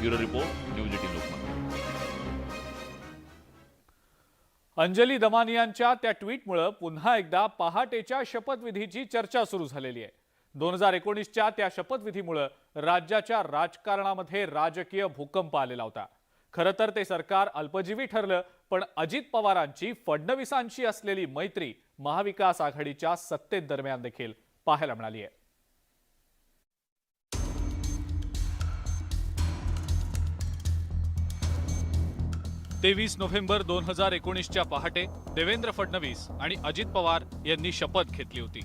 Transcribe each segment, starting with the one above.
Bureau report news eighteen Lokmat Anjali दमानियांच्या त्या ट्विटमुळं पुन्हा एकदा पहाटेच्या शपथविधीची चर्चा सुरू झालेली आहे. दोन हजार एकोणीसच्या त्या शपथविधीमुळं राज्याच्या राजकारणामध्ये राजकीय भूकंप आलेला होता. खरं तर ते सरकार अल्पजीवी ठरलं पण अजित पवारांची फडणवीसांशी असलेली मैत्री महाविकास आघाडीच्या सत्तेत दरम्यान देखील पाहायला मिळाली आहे. तेवीस नोव्हेंबर दोन हजार एकोणीसच्या पहाटे देवेंद्र फडणवीस आणि अजित पवार यांनी शपथ घेतली होती.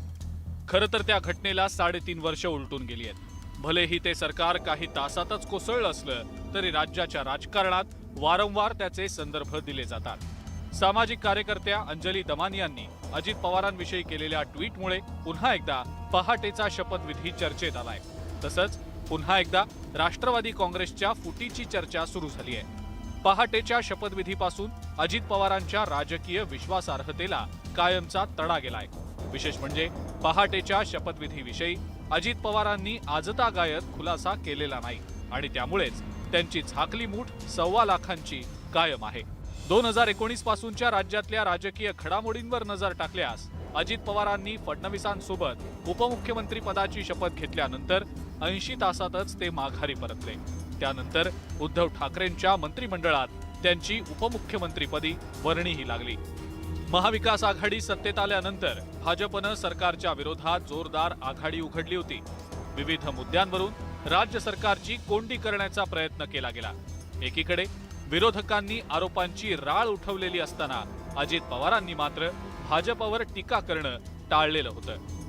खरं तर त्या घटनेला साडेतीन वर्ष उलटून गेली आहेत. भलेही ते सरकार काही तासातच कोसळलं असलं तरी राज्याच्या राजकारणात वारंवार त्याचे संदर्भ दिले जातात. सामाजिक कार्यकर्त्या अंजली दमानी यांनी अजित पवारांविषयी केलेल्या ट्विटमुळे पुन्हा एकदा पहाटेचा शपथविधी चर्चेत आलाय. तसंच पुन्हा एकदा राष्ट्रवादी काँग्रेसच्या फुटीची चर्चा सुरू झाली आहे. पहाटेच्या शपथविधीपासून अजित पवारांच्या राजकीय विश्वासार्हतेला कायमचा तडा गेलाय. विशेष म्हणजे पहाटेच्या शपथविधीविषयी अजित पवारांनी आजतागायत खुलासा केलेला नाही आणि त्यामुळेच त्यांची झाकली मूठ सव्वा लाखांची कायम आहे. दोन हजार एकोणीस पासूनच्या राज्यातल्या राजकीय घडामोडींवर नजर टाकल्यास अजित पवारांनी फडणवीसांसोबत उपमुख्यमंत्री पदाची शपथ घेतल्यानंतर ऐंशी तासातच ते माघारी परतले. त्यानंतर उद्धव ठाकरेंच्या मंत्रिमंडळात त्यांची उपमुख्यमंत्रीपदी वर्णीही लागली. महाविकास आघाडी सत्तेत आल्यानंतर भाजपनं सरकारच्या विरोधात जोरदार आघाडी उघडली होती. विविध मुद्द्यांवरून राज्य सरकारची कोंडी करण्याचा प्रयत्न केला गेला. एकीकडे विरोधकांनी आरोपांची राळ उठवलेली असताना अजित पवारांनी मात्र भाजपवर टीका करणं टाळलेलं होतं.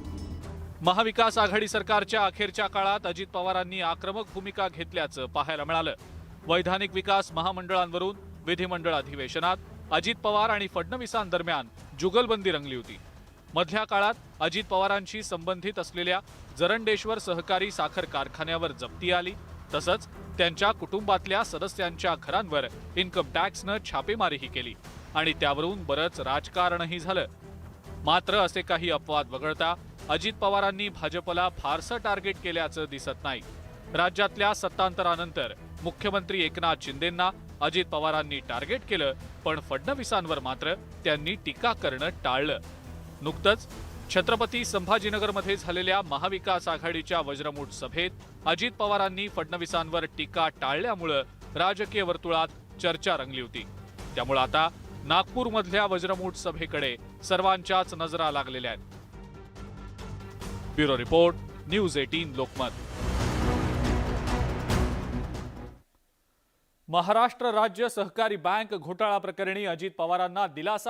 महाविकास आघाडी सरकारच्या अखेरच्या काळात अजित पवारांनी आक्रमक भूमिका घेतल्याचं पाहायला मिळालं. वैधानिक विकास महामंडळांवरून विधिमंडळ अधिवेशनात अजित पवार आणि फडणवीसांदरम्यान जुगलबंदी रंगली होती. मधल्या काळात अजित पवारांशी संबंधित असलेल्या जरंडेश्वर सहकारी साखर कारखान्यावर जप्ती आली. तसंच त्यांच्या कुटुंबातल्या सदस्यांच्या घरांवर इन्कम टॅक्सनं छापेमारीही केली. आणि त्यावरून बरंच राजकारणही झालं. मात्र असे काही अपवाद वगळता अजित पवारांनी भाजपला फारसं टार्गेट केल्याचं दिसत नाही. राज्यातल्या सत्तांतरानंतर मुख्यमंत्री एकनाथ शिंदेंना अजित पवारांनी टार्गेट केलं पण फडणवीसांवर मात्र त्यांनी टीका करणं टाळलं. नुकतंच छत्रपती संभाजीनगरमध्ये झालेल्या महाविकास आघाडीच्या वज्रमूठ सभेत अजित पवारांनी फडणवीसांवर टीका टाळल्यामुळं राजकीय वर्तुळात चर्चा रंगली होती. त्यामुळं आता नागपूरमधल्या वज्रमूठ सभेकडे सर्वांच्याच नजरा लागलेल्या आहेत. Bureau report news eighteen Lokmat. Maharashtra राज्य सहकारी बँक घोटाळा प्रकरणी अजित पवारांना दिलासा